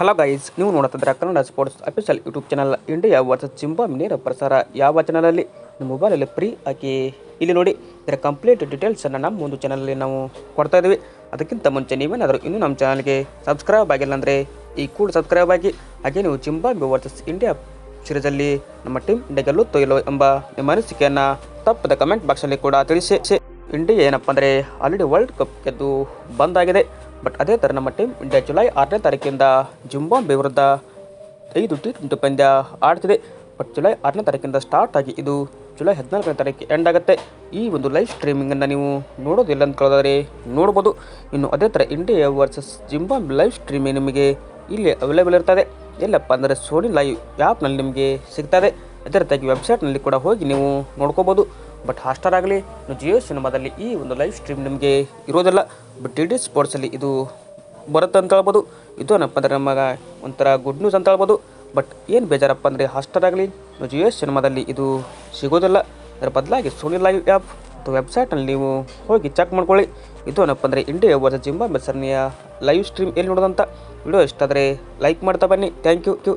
Hello guys ನೀವು ನೋಡುತ್ತಿದ್ದರೆ Kannada sports official YouTube channel India versus Zimbabwe ನೇರ ಪ್ರಸಾರ. ಯಾವ ಚಾನಲಲ್ಲಿ ನಿಮ್ಮ ಮೊಬೈಲಲ್ಲಿ ಫ್ರೀ ಆಗಿ ಇಲ್ಲಿ ನೋಡಿ. ಇದರ ಕಂಪ್ಲೀಟ್ ಡೀಟೇಲ್ಸನ್ನು ನಮ್ಮ ಒಂದು ಚಾನಲಲ್ಲಿ ನಾವು ಕೊಡ್ತಾ ಇದ್ದೀವಿ. ಅದಕ್ಕಿಂತ ಮುಂಚೆ ನೀವೇನಾದರೂ ಇನ್ನೂ ನಮ್ಮ ಚಾನಲ್ಗೆ ಸಬ್ಸ್ಕ್ರೈಬ್ ಆಗಿಲ್ಲ ಅಂದರೆ ಈ ಕೂಡ ಸಬ್ಸ್ಕ್ರೈಬ್ ಆಗಿ. ಹಾಗೆ ನೀವು ಜಿಂಬಾಬ್ ವರ್ಸಸ್ ಇಂಡಿಯಾ ಸಿರೀಸಲ್ಲಿ ನಮ್ಮ ಟೀಮ್ ಇಂಡಿಯಾ ಗೆಲ್ಲುತ್ತೋ ಇಲ್ಲೋ ಎಂಬ ನಿಮ್ಮ ಅನಿಸಿಕೆಯನ್ನು ತಪ್ಪದ ಕಮೆಂಟ್ ಬಾಕ್ಸಲ್ಲಿ ಕೂಡ ತಿಳಿಸಿ. ಇಂಡಿಯಾ ಏನಪ್ಪ ಅಂದರೆ ಆಲ್ರೆಡಿ ವರ್ಲ್ಡ್ ಕಪ್ ಗೆದ್ದು ಬಂದಾಗಿದೆ. ಬಟ್ ಅದೇ ಥರ ನಮ್ಮ ಟೀಮ್ ಇಂಡಿಯಾ ಜುಲೈ ಆರನೇ ತಾರೀಕಿಂದ ಜಿಂಬಾಬ್ವೆ ವಿರುದ್ಧ ಐದು ಟಿ ಟ್ವೆಂಟಿ ಪಂದ್ಯ ಆಡ್ತಿದೆ. ಬಟ್ ಜುಲೈ ಆರನೇ ತಾರೀಕಿಂದ ಸ್ಟಾರ್ಟ್ ಆಗಿ ಇದು ಜುಲೈ ಹದಿನಾಲ್ಕನೇ ತಾರೀಕು ಎಂಡ್ ಆಗುತ್ತೆ. ಈ ಒಂದು ಲೈವ್ ಸ್ಟ್ರೀಮಿಂಗನ್ನು ನೀವು ನೋಡೋದಿಲ್ಲ ಅಂತ ಕೇಳೋದಾದರೆ ನೋಡ್ಬೋದು. ಇನ್ನು ಅದೇ ಥರ India versus Zimbabwe live streaming ನಿಮಗೆ ಇಲ್ಲಿ ಅವೈಲೇಬಲ್ ಇರ್ತದೆ. ಎಲ್ಲಪ್ಪ ಅಂದರೆ ಸೋನಿ ಲೈವ್ ಆ್ಯಪ್ನಲ್ಲಿ ನಿಮಗೆ ಸಿಗ್ತದೆ. ಅದೇ ರೀತಿಯಾಗಿ ವೆಬ್ಸೈಟ್ನಲ್ಲಿ ಕೂಡ ಹೋಗಿ ನೀವು ನೋಡ್ಕೋಬೋದು. ಬಟ್ ಹಾಸ್ಟಾರ್ ಆಗಲಿ ಜಿಯೋ ಸಿನಿಮಾದಲ್ಲಿ ಈ ಒಂದು ಲೈವ್ ಸ್ಟ್ರೀಮ್ ನಿಮಗೆ ಇರೋದಿಲ್ಲ. ಬಟ್ ಡಿ ಡಿ ಸ್ಪೋರ್ಟ್ಸಲ್ಲಿ ಇದು ಬರುತ್ತೆ ಅಂತ ಹೇಳ್ಬೋದು. ಇದು ಏನಪ್ಪ ಅಂದರೆ ನಮಗೆ ಒಂಥರ ಗುಡ್ ನ್ಯೂಸ್ ಅಂತ ಹೇಳ್ಬೋದು. ಬಟ್ ಏನು ಬೇಜಾರಪ್ಪ ಅಂದರೆ ಹಾಸ್ಟರ್ ಆಗಲಿ ಜಿಯೋ ಸಿನಿಮಾದಲ್ಲಿ ಇದು ಸಿಗೋದಿಲ್ಲ. ಅದರ ಬದಲಾಗಿ ಸೋನಿ ಲೈವ್ ಆ್ಯಪ್ ಅಥವಾ ವೆಬ್ಸೈಟಲ್ಲಿ ನೀವು ಹೋಗಿ ಚೆಕ್ ಮಾಡ್ಕೊಳ್ಳಿ. ಇದು ಏನಪ್ಪ ಅಂದರೆ ಇಂಡಿಯಾ ವರ್ಸಸ್ ಜಿಂಬಾ ಮೆಸರ್ನಿಯ ಲೈವ್ ಸ್ಟ್ರೀಮ್ ಎಲ್ಲಿ ನೋಡೋದಂತ. ವಿಡಿಯೋ ಇಷ್ಟ ಆದರೆ ಲೈಕ್ ಮಾಡ್ತಾ ಬನ್ನಿ. Thank you